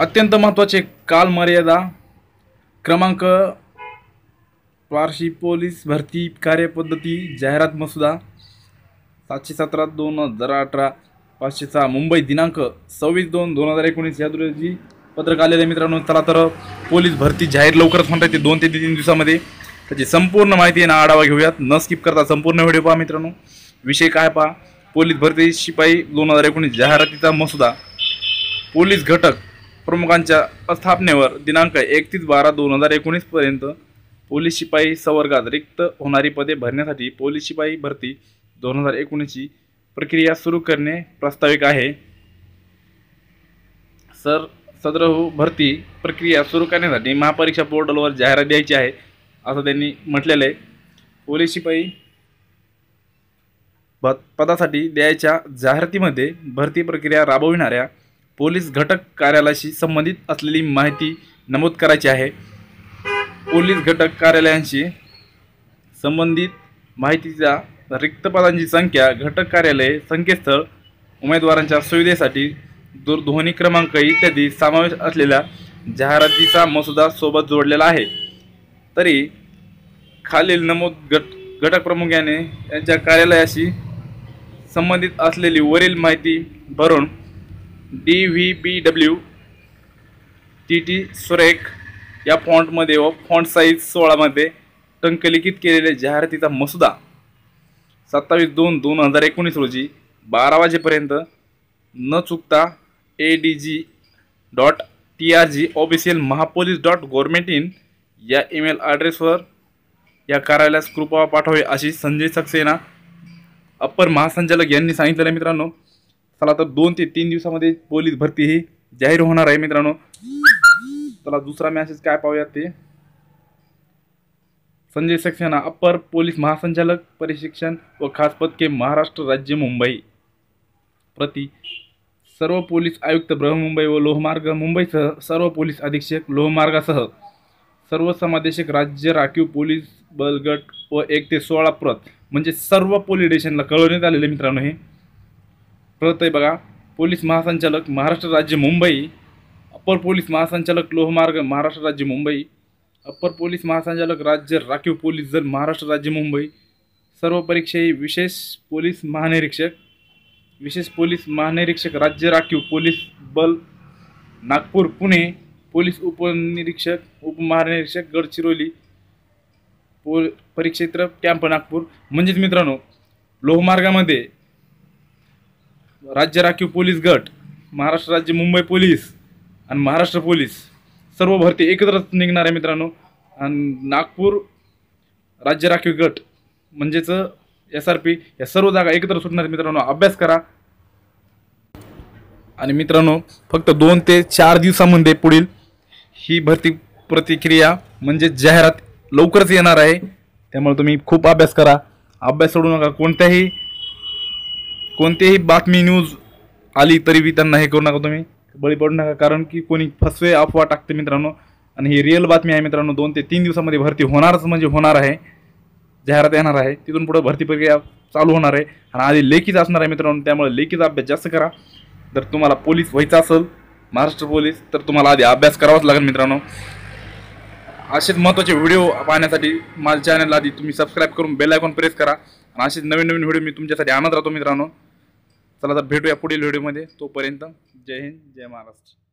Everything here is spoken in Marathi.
अत्यंत महत्त्वाचे कालमर्यादा क्रमांक वार्षिक पोलीस भरती कार्यपद्धती जाहिरात मसुदा. सातशे सतरा दोन हजार अठरा पाचशे सहा मुंबई दिनांक सव्वीस दोन दोन हजार एकोणीस या रोजी पत्रक आलेले मित्रांनो चला तर पोलीस भरती जाहीर लवकरच म्हणता येते दोन ते तीन दिवसामध्ये. त्याची संपूर्ण माहिती आहे ना आढावा घेऊयात. न स्किप करता संपूर्ण व्हिडिओ पहा मित्रांनो. विषय काय पहा? पोलीस भरती शिपाई दोन हजार एकोणीस जाहिरातीचा मसुदा. पोलीस घटक प्रमुखांच्या स्थापनेवर दिनांक एकतीस बारा दोन हजार एकोणीसपर्यंत पोलीस शिपाई संवर्गात रिक्त होणारी पदे भरण्यासाठी पोलीस शिपाई भरती दोन हजार एकोणीसची प्रक्रिया सुरू करणे प्रास्ताविक आहे. सर सदरहू भरती प्रक्रिया सुरू करण्यासाठी महापरीक्षा पोर्टलवर जाहिरात द्यायची आहे असं त्यांनी म्हटलेलं आहे. पोलीस शिपाई पदासाठी द्यायच्या जाहिरातीमध्ये भरती प्रक्रिया राबविणाऱ्या पोलीस घटक कार्यालयाशी संबंधित असलेली माहिती नमूद करायची आहे. पोलीस घटक कार्यालयांशी संबंधित माहितीच्या रिक्त पदांची संख्या घटक कार्यालय संकेतस्थळ उमेदवारांच्या सुविधेसाठी दूरध्वनी क्रमांक इत्यादी समावेश असलेल्या जाहिरातीचा मसुदा सोबत जोडलेला आहे. तरी खालील नमूद गट घटक प्रमुख याने यांच्या कार्यालयाशी संबंधित असलेली वरील माहिती भरून D V B W T T Surekh या फॉन्टमध्ये व फॉन्ट साईज सोळामध्ये टंकलिखित केलेल्या जाहिरातीचा मसुदा सत्तावीस दोन दोन हजार एकोणीस रोजी बारा वाजेपर्यंत न चुकता A D G dot T R G official Mahapolice dot government in या ईमेल ॲड्रेसवर या कार्यालयास कृपा पाठवावे अशी संजय सक्सेना अप्पर महासंचालक यांनी सांगितलेलं मित्रांनो. चला तर दोन ते तीन दिवसामध्ये पोलीस भरती ही जाहीर होणार आहे मित्रांनो. चला दुसरा मॅसेज काय पाहूयात ते? संजय सक्सेना अप्पर पोलीस महासंचालक प्रशिक्षण व खास पदके महाराष्ट्र राज्य मुंबई. प्रति सर्व पोलीस आयुक्त बृहमुंबई व लोहमार्ग मुंबईसह सर्व पोलीस अधीक्षक लोहमार्गासह सर्व समादेशक राज्य राखीव पोलीस बलगट व एक ते सोळा प्रत म्हणजे सर्व पोलीस स्टेशनला कळवण्यात आलेले मित्रांनो हे. परत आहे बघा. पोलीस महासंचालक महाराष्ट्र राज्य मुंबई. अप्पर पोलीस महासंचालक लोहमार्ग महाराष्ट्र राज्य मुंबई. अप्पर पोलीस महासंचालक राज्य राखीव पोलीस दल महाराष्ट्र राज्य मुंबई. सर्व परीक्षाही विशेष पोलीस महानिरीक्षक विशेष पोलीस महानिरीक्षक राज्य राखीव पोलीस बल नागपूर पुणे. पोलीस उपनिरीक्षक उपमहानिरीक्षक गडचिरोली. पो परिक्षेत्र कॅम्प नागपूर. म्हणजेच मित्रांनो लोहमार्गामध्ये राज्य राखीव पोलीस गट महाराष्ट्र राज्य मुंबई पोलीस आणि महाराष्ट्र पोलीस सर्व भरती एकत्रच निघणार आहे मित्रांनो. आणि नागपूर राज्य राखीव गट म्हणजेच एस आर पी या सर्व जागा एकत्र सुटणार मित्रांनो. अभ्यास करा. आणि मित्रांनो फक्त दोन ते चार दिवसामध्ये पुढील ही भरती प्रतिक्रिया म्हणजे जाहिरात लवकरच येणार आहे. त्यामुळे तुम्ही खूप अभ्यास करा. अभ्यास सोडू नका कोणत्याही कोणतीही बातमी न्यूज आली तरी बी त्यांना हे करू नका तुम्ही. बळी पडू नका. कारण की कोणी फसवे अफवा टाकते मित्रांनो. आणि ही रिअल बातमी आहे मित्रांनो. दोन ते तीन दिवसामध्ये भरती होणारच म्हणजे होणार आहे. जाहिरात येणार आहे. तिथून पुढे भरती प्रक्रिया चालू होणार आहे. आणि आधी लेखीच असणार आहे मित्रांनो. त्यामुळे लेखीचा अभ्यास जास्त करा. जर तुम्हाला पोलीस व्हायचं असेल महाराष्ट्र पोलीस तर तुम्हाला आधी अभ्यास करावाच लागेल मित्रांनो. असेच महत्त्वाचे व्हिडिओ पाहण्यासाठी माझ्या चॅनलला आधी तुम्ही सबस्क्राईब करून बेल आयकॉन प्रेस करा. आणि असेच नवीन नवीन व्हिडिओ मी तुमच्यासाठी आणत राहतो मित्रांनो. चला तर भेटूया पुढील व्हिडिओमध्ये. तोपर्यंत जय हिंद जय महाराष्ट्र.